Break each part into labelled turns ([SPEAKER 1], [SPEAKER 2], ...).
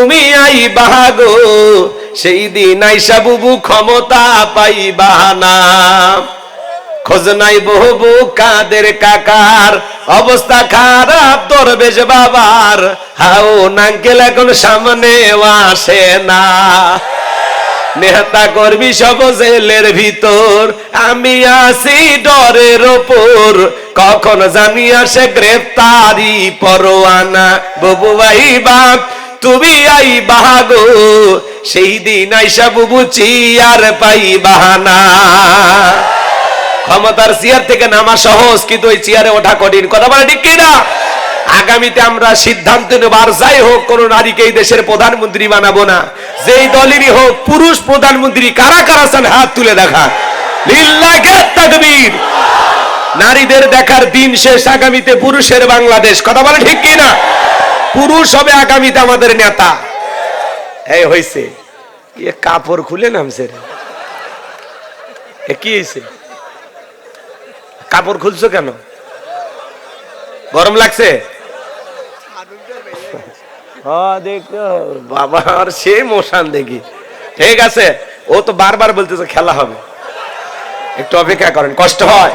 [SPEAKER 1] তুমি আই বাহাগো সেই দিন আইসা বুবু ক্ষমতা পাইবা না। খোঁজ নাই বহুবু কাদের কাকার, অবস্থা খারাপ দরবেশ বাবার। হাও নাঙ্কেল এখন সামনে আসে না। নেতা করবি সব জেলের ভিতর, আমি আসি ডরের ওপর। কখন জানি আসে গ্রেফতারি পরোয়ানা, বুবু ভাই বাপ তুমি আই বাহাগো, সেই দিন আইসা বুবু চিয়ার পাই বাহানা। ক্ষমতার চেয়ার থেকে নামা সহজ, কিন্তু ওই চেয়ারে ওঠা কঠিন। কথা বলে ঠিক কিনা? আগামীতে আমরা সিদ্ধান্ত নেব আর যাই হোক, কোন নারীকে এই দেশের প্রধানমন্ত্রী বানাবো না। যেই দলেরই হোক, পুরুষ প্রধানমন্ত্রী কারা কারা চান হাত তুলে দেখা। তাকবীর। নারীদের দেখার দিন শেষ, আগামীতে পুরুষের বাংলাদেশ। কথা বলে ঠিক কিনা? পুরুষ হবে আগামীতে আমাদের নেতা। এই হইছে। এ কাপড় খুলে নামছে রে। কি হয়েছে কাপড় খুলছো কেন? গরম লাগছে? বাবা সে মোশান দেখি। ঠিক আছে, ও তো বারবার বলতেছে খেলা হবে। একটু অপেক্ষা করেন, কষ্ট হয়।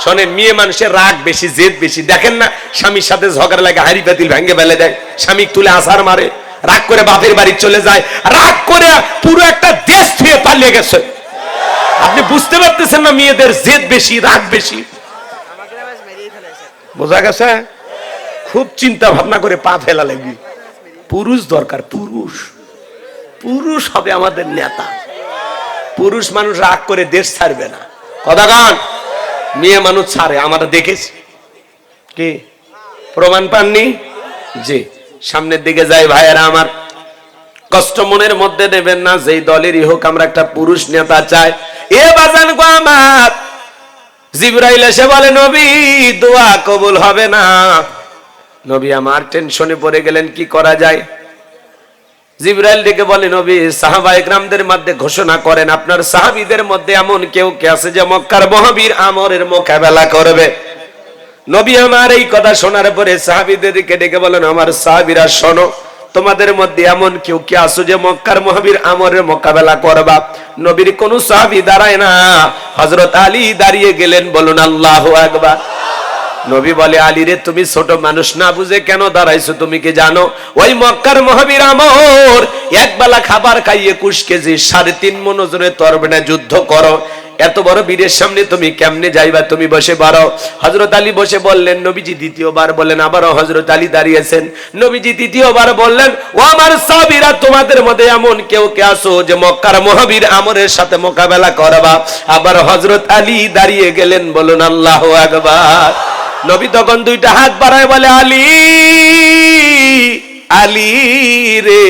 [SPEAKER 1] শোনেন, মেয়ে মানুষের রাগ বেশি, জেদ বেশি। দেখেন না, স্বামীর সাথে ঝগড়া লাগে, হাড়ি পাতিল ভেঙে ফেলে দেয়। স্বামী তুলে আসার মারে, রাগ করে বাপের বাড়ি চলে যায়। রাগ করে পুরো একটা দেশ ধুয়ে পালিয়ে গেছে। আপনি বুঝতে পারতেছেন না, মেয়েদের জেদ বেশি, রাগ বেশি? বোঝা গেছে? খুব চিন্তা ভাবনা করে পা ফেলা লাগবে পুরুষ দরকার, পুরুষ। পুরুষ হবে আমাদের নেতা। পুরুষ মানুষ রাগ করে দেশ ছাড়বে না। কথা গান মেয়ে মানুষ ছাড়ে আমরা দেখেছি। কি? প্রমাণ পাননি? জি। সামনের দিকে যাই ভাইয়েরা আমার। কষ্ট মনের মধ্যে দেবেন না, যেই দলেরই হোক, আমরা একটা পুরুষ নেতা চাই। এ বাজান গো আমার। জিব্রাইল এসে বলে, নবী, দোয়া কবুল হবে না। নবী আমার টেনশনে পড়ে গেলেন, কি করা যায়? জিব্রাইল ডেকে বলে, নবী, সাহাবা একরামদের মধ্যে ঘোষণা করেন, আপনার সাহাবীদের মধ্যে এমন কেউ কে আছে যে মক্কার মহাবীর আমরের মোকাবেলা করবে? নবী আমার এই কথা শোনার পরে সাহাবীদেরকে ডেকে বলেন, আমার সাহাবীরা, শোনো, তোমাদের মধ্যে এমন কেউ কে আসো যে মক্কার মহাবীর আমরের মোকাবেলা করবা? নবীর কোন সাহাবী দাঁড়ায় না। হযরত আলী দাঁড়িয়ে গেলেন, বলুন, আল্লাহু আকবার। নবী বলে, আলী রে, তুমি ছোট মানুষ না বুঝে কেন দাঁড়াইছো? তুমি কি জানো? ওই মক্কার মহাবীর আমর, এক বেলা খাবার খাইয়ে কুশ কেজি, সাড়ে তিন মন ওজনে তরবেনা যুদ্ধ করো। এত বড় বীরের সামনে তুমি কেমনে যাইবা? তুমি বসে পারো হজরত আলী বসে বললেন, নবীজি দ্বিতীয়বার বললেন, আবারও হজরত আলী দাঁড়িয়েছেন। নবীজি তৃতীয়বার বললেন, ও আমার সাবিরা তোমাদের মধ্যে এমন কেউ কে আসো যে মক্কার মহাবীর আমরের সাথে মোকাবেলা করবা? আবার হজরত আলী দাঁড়িয়ে গেলেন বলুন আল্লাহ আকবার। নবী তখন দুইটা হাত বাড়ায় বলে, আলী আলী রে,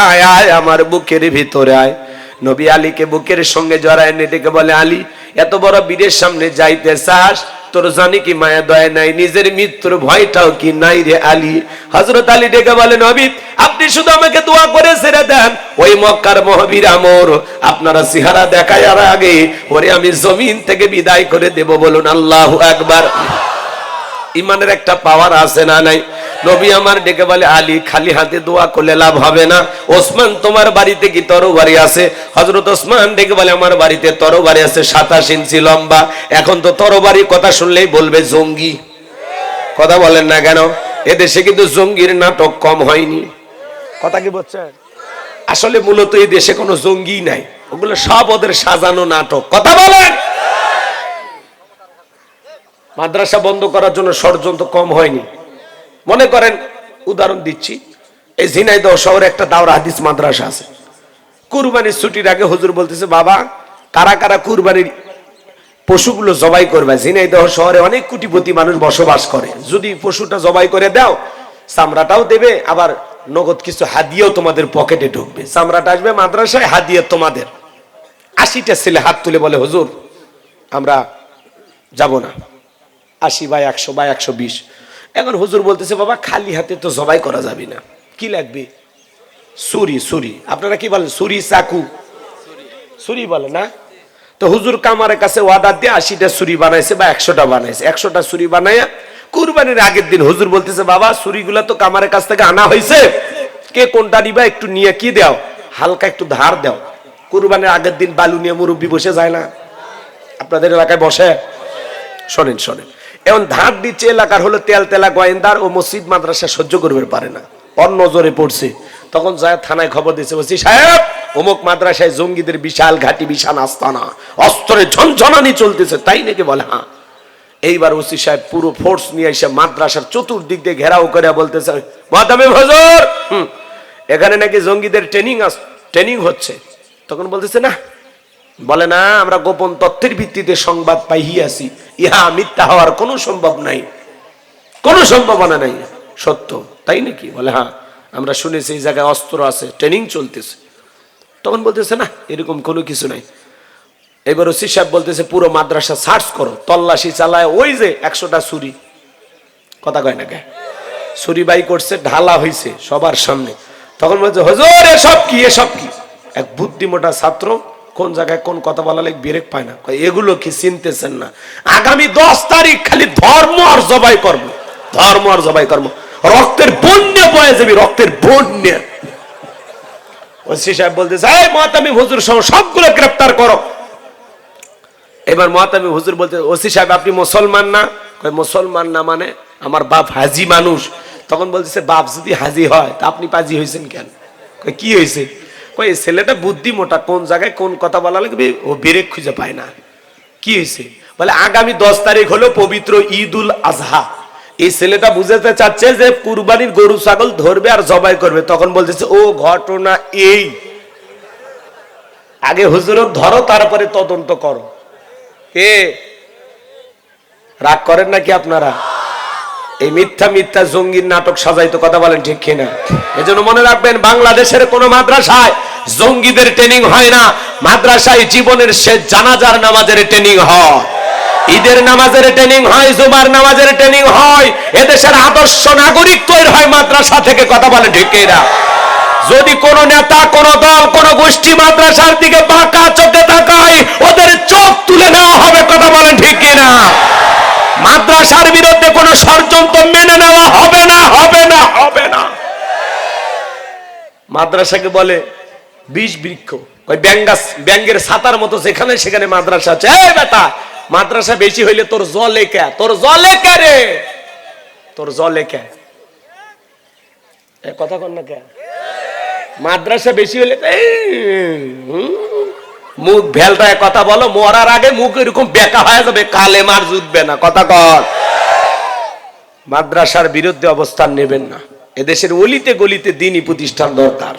[SPEAKER 1] আয় আয়, আমার বুকের ভিতরে আয়। নবী আলীকে বুকের সঙ্গে জড়ায় নেটেকে বলে, আলী, এত বড় বীরের সামনে যাইতে চাস? তোর জানি কি মায়া দয়া নাই, নিজের মৃত্যুর ভয়টাও কি নাই রে আলী? হজরত আলী ডেকে বলেন নবী, আপনি শুধু আমাকে দোয়া করে ছেড়ে দেন। ওই মক্কার মহাবীর আমর, আপনারা সিহারা দেখায় আগে, ওরে আমি জমিন থেকে বিদায় করে দেব বলুন আল্লাহ একবার ইমানের একটা পাওয়ার আছে না নাই? নবী আমার ডেকে বলে, আলী, খালি হাতে দোয়া করলে লাভ হবে না। ওসমান, তোমার বাড়িতে কি তরবারি আছে? হজরত ওসমান ডেকে বলে, আমার বাড়িতে তরবারি আছে, সাতাশ ইঞ্চি লম্বা। এখন তো তরবারি কথা শুনলেই বলবে, জঙ্গি। কথা বলেন না কেন? এদেশে কিন্তু জঙ্গির নাটক কম হয়নি। কথা কি বলছেন? আসলে মূলত এই দেশে কোনো জঙ্গি নাই। ওগুলো সব ওদের সাজানো নাটক। কথা বলেন! মাদ্রাসা বন্ধ করার জন্য ষড়যন্ত্র কম হয়নি। মনে করেন, উদাহরণ দিচ্ছি, এই ঝিনাইদহ শহরে একটা দাওরা হাদিস মাদ্রাসা আছে। কুরবানির ছুটির আগে হুজুর বলতেছে, বাবা, কারা কারা কুরবানির পশুগুলো জবাই করবে? ঝিনাইদহ শহরে অনেক কোটিপতি মানুষ বসবাস করে। যদি পশুটা জবাই করে দাও, চামড়াটাও দেবে, আবার নগদ কিছু হাদিয়াও তোমাদের পকেটে ঢুকবে। চামড়াটা আসবে মাদ্রাসায়, হাদিয়া তোমাদের। আশিটা ছেলে হাত তুলে বলে, হুজুর, আমরা যাব না। আশি বা একশো বা একশো বিশ। এখন হুজুর বলতেছে, বাবা, খালি হাতে তো জবাই করা যাবে না। কি লাগবে? সুরি সুরি। আপনারা কি বলেন? সুরি, চাকু। সুরি বলে না? তো হুজুর কামারের কাছে ওয়াদার দিয়ে আশিটা সুরি বানাইছে বা একশোটা বানাইছে। একশোটা সুরি বানাইয়া কুরবানির আগের দিন হুজুর বলতেছে, বাবা, সুরিগুলা তো কামারের কাছ থেকে আনা হয়েছে কে কোনটা নিবা একটু নিয়ে কি দাও? হালকা একটু ধার দাও। কুরবানির আগের দিন বালু নিয়ে মুরব্বী বসে যায় না। আপনাদের এলাকায় বসে? শোনেন শোনেন। এখন ধার দিচ্ছে এলাকার হলো তেল তেলা গোয়েন্দার ও মসজিদ মাদ্রাসা সহ্য করবে, পারে না। অন্য নজরে পড়ছে। তখন যায় থানায় খবর দিয়েছে, বলছি, সাহেব, অমুক মাদ্রাসায় জঙ্গিদের বিশাল ঘাটি, বিশাল আস্তানা, অস্ত্রে ঝনঝনানি চলতেছে। তাই নাকি বলে হ্যাঁ। এইবার ওসি সাহেব পুরো ফোর্স নিয়ে এসে মাদ্রাসার চতুর্দিক দিয়ে ঘেরাও করে বলতেছে মহাদামে ভজর এখানে নাকি জঙ্গিদের ট্রেনিং ট্রেনিং হচ্ছে। তখন বলতেছে, না বলে, না, আমরা গোপন তথ্যের ভিত্তিতে সংবাদ পাইয়াছি ইহা মিথ্যা হওয়ার কোনো সম্ভব নাই। কোনো সম্ভাবনা নাই। সত্য, তাই নাকি? বলে হ্যাঁ আমরা শুনেছি এই জায়গায় অস্ত্র আছে, ট্রেনিং চলতেছে। তখন বলতেছে, না, এরকম কোনো কিছু নাই। এবার ওসি সাহেব বলতেছে, পুরো মাদ্রাসা সার্চ করো, তল্লাশি চালায় ওই যে একশোটা ছুরি। কথা কয় না কে? ছুরি বাই করছে, ঢালা হইছে সবার সামনে। তখন বলছে, হজর, এসব কি এসব কি? এক বুদ্ধিমোটা ছাত্র কোন জায়গায় কোন কথা বলা লাগে বেরেক পায় না। এগুলো কি চিনতেছেন না? আগামী দশ তারিখ খালি ধর্ম আর জবাই কর্ম। ধর্ম আর জবাই কর্ম। রক্তের বন্যা বয়ে যাবি, রক্তের বন্যা। ওসি সাহেব বলতেছে, এই হুজুর সহ সবগুলো গ্রেপ্তার করো। এবার মহাতামি হুজুর বলতে, ওসি সাহেব, আপনি মুসলমান না? মুসলমান না মানে আমার বাপ হাজি মানুষ। তখন বলতেছে, বাপ যদি হাজি হয়, তা আপনি পাজি হয়েছেন কেন? কি হয়েছে কয় এই ছেলেটা বুদ্ধি মোটা, কোন জায়গায় কোন কথা বলা লাগবে, ও বেরেক খুঁজে পায় না। কি হয়েছে? বলে, আগামী দশ তারিখ হলো পবিত্র ঈদ উল আজহা। এই ছেলেটা বুঝাতে চাচ্ছে যে কুরবানির গরু, ছাগল ধরবে আর জবাই করবে। তখন বলতেছে, ও ঘটনা এই। আগে হুজুরক ধরো, তারপরে তদন্ত করো। কে? রাগ করেন নাকি আপনারা? এই মিথ্যা মিথ্যা জঙ্গির নাটক সাজাইতো কথা বলেন ঠিক কিনা? এজন্য মনে রাখবেন, বাংলাদেশের কোন মাদ্রাসায় জঙ্গিদের ট্রেনিং হয় না। মাদ্রাসায় জীবনের শেষ জানাজার নামাজের ট্রেনিং হয়। ঈদের নামাজের ট্রেনিং হয়, জুমার নামাজের ট্রেনিং হয়। এদেশের আদর্শ নাগরিক তৈরি হয় মাদ্রাসা থেকে কথা বলে কিনা? যদি কোন নেতা, কোন দল, কোন গোষ্ঠী মাদ্রাসার দিকে বাঁকা চোখে তাকায়, ওদের চোখ তুলে নেওয়া হবে কথা বলেন ঠিক কিনা? মাদ্রাসার বিরুদ্ধে কোন ষড়যন্ত্র মেনে নেওয়া হবে না হবে না। হবে না। মাদ্রাসাকে বলে বিষ বৃক্ষ। ওই ব্যাঙ্গাস ব্যাঙ্গের ছাতার মতো যেখানে সেখানে মাদ্রাসা আছে। এই বেটা মাদ্রাসা বেশি হইলে তোর জলে কে? তোর জলে কে রে? তোর জলে কে? কথা কন না কে? মাদ্রাসা বেশি হুম, মুখ ভেলটায় কথা বলো, মরার আগে মুখ এরকম বেকা হয়ে যাবে কালে মার জুটবে না। কথা কর। মাদ্রাসার বিরুদ্ধে অবস্থান নেবেন না। এদেশের অলিতে গলিতে দিনই প্রতিষ্ঠান দরকার।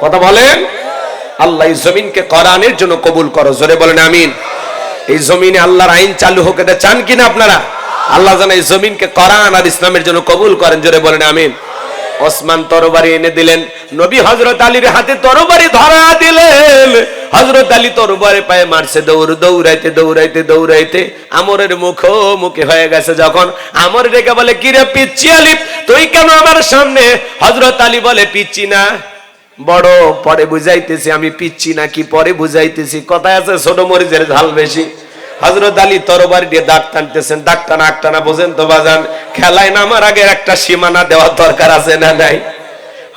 [SPEAKER 1] কথা বলেন? আল্লাহ এই জমিনকে কোরআনের জন্য কবুল করো। জোরে বলেন, আমিন। এই জমিনে আল্লাহর আইন চালু হোক, এটা চান কিনা আপনারা? আল্লাহ যেন এই জমিনকে কোরআন আর ইসলামের জন্য কবুল করেন। জোরে বলেন, আমিন। ওসমান তরবারি এনে দিলেন। নবী হজরত আলীর হাতে তরবারি ধরা দিলেন। হজরত আলী তরবারে পায়ে মারছে, দৌড়, দৌড়াইতে দৌড়াইতে দৌড়াইতে। আমরের মুখোমুখি হয়ে গেছে যখন। আমর রেখে বলে, কিরে পিচ্ছি আলী তুই কেন আমার সামনে? হজরত আলী বলে পিচ্ছি না, বড়, পরে বুঝাইতেছি আমি পিচ্ছি নাকি, পরে বুঝাইতেছি। কথায় আছে ছোট মরিচের ঝাল বেশি। হজরত আলী তরবারি দিয়ে দাগ টানতেছেন। দাগ টানা আগ টানা বোঝেন তো বাজান? খেলায় নামার আগে একটা সীমানা দেওয়ার দরকার আছে না নাই?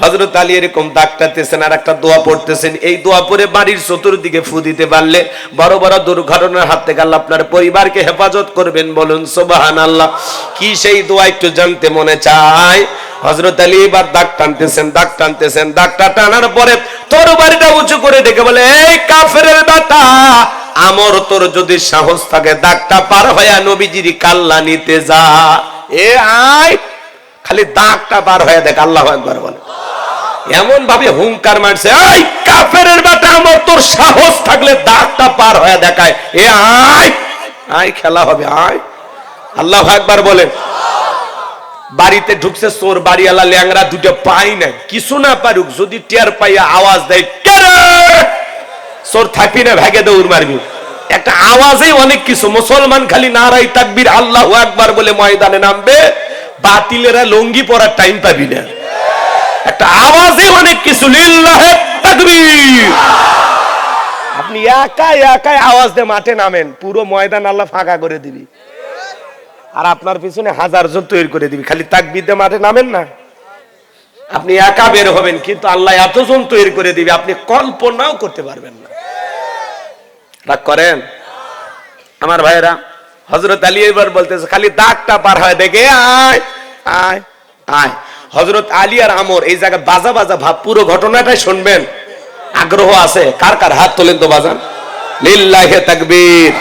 [SPEAKER 1] হজরত আলী এরকম দাগ টানতেছেন আর একটা দোয়া পড়তেছেন। এই দোয়া পরে বাড়ির চতুর্দিকে ফু দিতে পারলে বড় বড় দুর্ঘটনার হাত থেকে আল্লাহ আপনার পরিবারকে হেফাজত করবেন বলুন সোবাহান আল্লাহ কি সেই দোয়া একটু জানতে মনে চায়? হজরত আলী এবার দাগ টানতেছেন দাগ টানতেছেন, দাগটা টানার পরে তোর বাড়িটা উঁচু করে ডেকে বলে, এই কাফের বেটা আমর তোর যদি সাহস থাকে, দাগটা পার হয়ে নবীজির কাল্লা নিতে যা। এ আয়, খালি দাগটা পার হয়ে দেখ, আল্লাহ একবার বলে। এমন ভাবে হুঙ্কার মারছে, এই কাফের বেটা আমার তোর সাহস থাকলে দাগটা পার হয়ে দেখায়। এ আয় আয়, খেলা হবে, আয়। আল্লাহ একবার বলে, বাড়িতে ঢুকছে চোর, বাড়িওয়ালা ল্যাংরা দুটো পাই না কিছু না পারুক, যদি টের পাইয়া আওয়াজ দেয়, "কেরে?" চোর থাকবি না ভেগে দৌড় মারবি। একটা আওয়াজেই অনেক কিছু। মুসলমান খালি নারাই তাকবির, আল্লাহ একবার বলে ময়দানে নামবে, বাতিলেরা লঙ্গি পরার টাইম পাবি না। একটা আওয়াজে অনেক কিছু। লিল্লাহে তাকবীর। আপনি একাই একাই আওয়াজ দিয়ে মাঠে নামেন, পুরো ময়দান আল্লাহ ফাঁকা করে দিবি। আর আপনার পিছনে হাজার জন তৈরি করে দিবি। খালি তাকবির দিয়ে মাঠে নামেন না। আপনি একা বের হবেন, কিন্তু আল্লাহ এতজন তৈরি করে দিবে, আপনি কল্পনাও করতে পারবেন না। রাগ করেন? আমার ভাইয়েরা হজরত আলী এবার বলতেছে, খালি দাগটা পার হয়, দেখে আয় আয় আয়। হজরত আলী আর আমর এই জায়গায় বাজা বাজা ভাব, পুরো ঘটনাটাই শুনবেন। আগ্রহ আছে, কার কার হাত তোলেন তো বাজান? লিল্লাহে তাকবীর।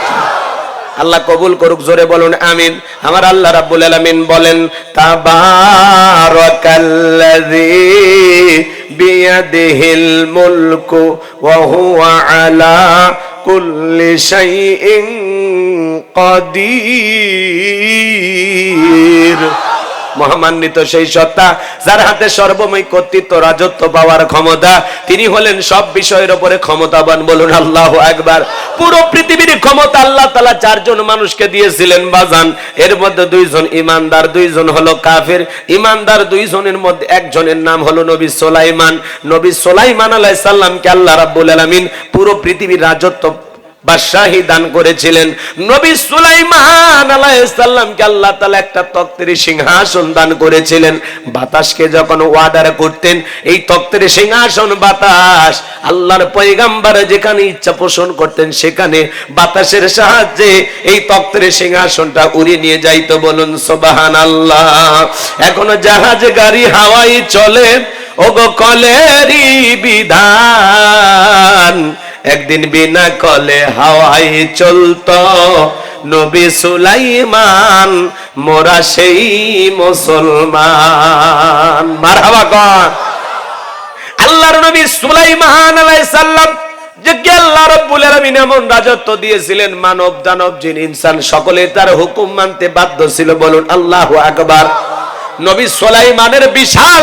[SPEAKER 1] আল্লাহ কবুল করুক, জোরে বলুন, আমিন। আমার আল্লাহ রাব্বুল আলামিন বলেন, তাবারাকাল্লাযী বিয়াদিহিল মুলকু ওয়া হুয়া আলা কুল্লি শাইইন কাদির। মহামান্বিত সেই সত্তা, যার হাতে সর্বময় কর্তৃত্ব, রাজত্ব পাওয়ার ক্ষমতা, তিনি হলেন সব বিষয়ের উপরে ক্ষমতাবান। বলুন, আল্লাহ একবার পুরো পৃথিবীর ক্ষমতা আল্লাহ তালা চারজন মানুষকে দিয়েছিলেন বাজান। এর মধ্যে দুইজন ইমানদার, দুইজন হলো কাফের। ইমানদার দুইজনের মধ্যে একজনের নাম হলো নবী সোলাইমান। নবী সোলাইমান আলাইহিস সালামকে আল্লাহ রাব্বুল আলামিন পুরো পৃথিবীর রাজত্ব বাদশাহী দান করেছিলেন। নবী সুলাইমান আলাইহিসসালামকে আল্লাহ তাআলা একটা তক্তের সিংহাসন দান করেছিলেন। বাতাসকে যখন ওয়াদার করতেন, এই তক্তের সিংহাসন বাতাস, আল্লাহর পয়গাম্বার যেখানে ইচ্ছা পোষণ করতেন, সেখানে বাতাসের সাহায্যে এই তক্তের সিংহাসনটা উড়িয়ে নিয়ে যাইতো বলুন, সুবহানাল্লাহ। এখনও জাহাজ, গাড়ি, হাওয়াই চলে, ওগো কলেরই বিধান। একদিন বিনা কলে হাওয়াই চলত। নবী সুলাইমান, মোরা সেই মুসলমান। মারহাবা কর আল্লাহর নবী সুলাইমান আলাইহিস সালাম যে আল্লাহ আলামিন এমন রাজত্ব দিয়েছিলেন, মানব দানব জিন ইনসান সকলে তার হুকুম মানতে বাধ্য ছিল। বলুন আল্লাহু আকবার। নবী সুলাইমানের বিশাল